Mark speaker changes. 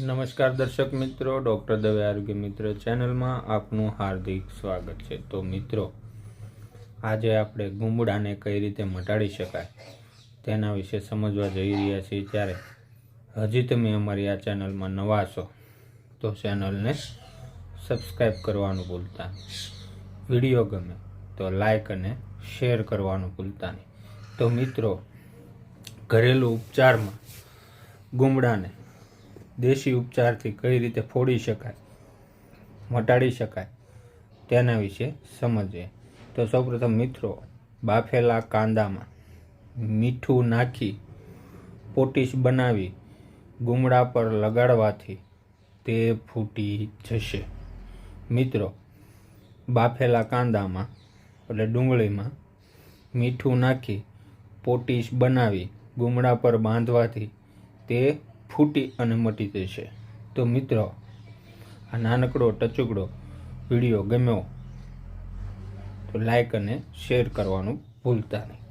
Speaker 1: નમસ્કાર દર્શક મિત્રો, ડૉક્ટર દવે આરોગ્ય મિત્ર ચેનલમાં આપનું હાર્દિક સ્વાગત છે. તો મિત્રો, આજે આપણે ગુમડાને કઈ રીતે મટાડી શકાય તેના વિશે સમજવા જઈ રહ્યા છીએ. ત્યારે હજી તમે અમારી આ ચેનલમાં નવા છો તો ચેનલને સબસ્ક્રાઈબ કરવાનું ભૂલતા નહીં. વીડિયો ગમે તો લાઈક અને શેર કરવાનું ભૂલતા નહીં. તો મિત્રો, ઘરેલું ઉપચારમાં ગુમડાને દેશી ઉપચારથી કઈ રીતે ફોડી શકાય, મટાડી શકાય, તેના વિશે સમજીએ તો સૌપ્રથમ મિત્રો, બાફેલા કાંદામાં મીઠું નાખી પોટીશ બનાવી ગુમડા પર લગાડવાથી તે ફૂટી જશે. મિત્રો, બાફેલા કાંદામાં એટલે ડુંગળીમાં મીઠું નાખી પોટીશ બનાવી ગુમડા પર બાંધવાથી તે ફૂટી અને મટી જશે તો મિત્રો, આ નાનકડો, ટચુકડો વીડિયો ગમ્યો તો લાઈક અને શેર કરવાનું ભૂલતા નહીં.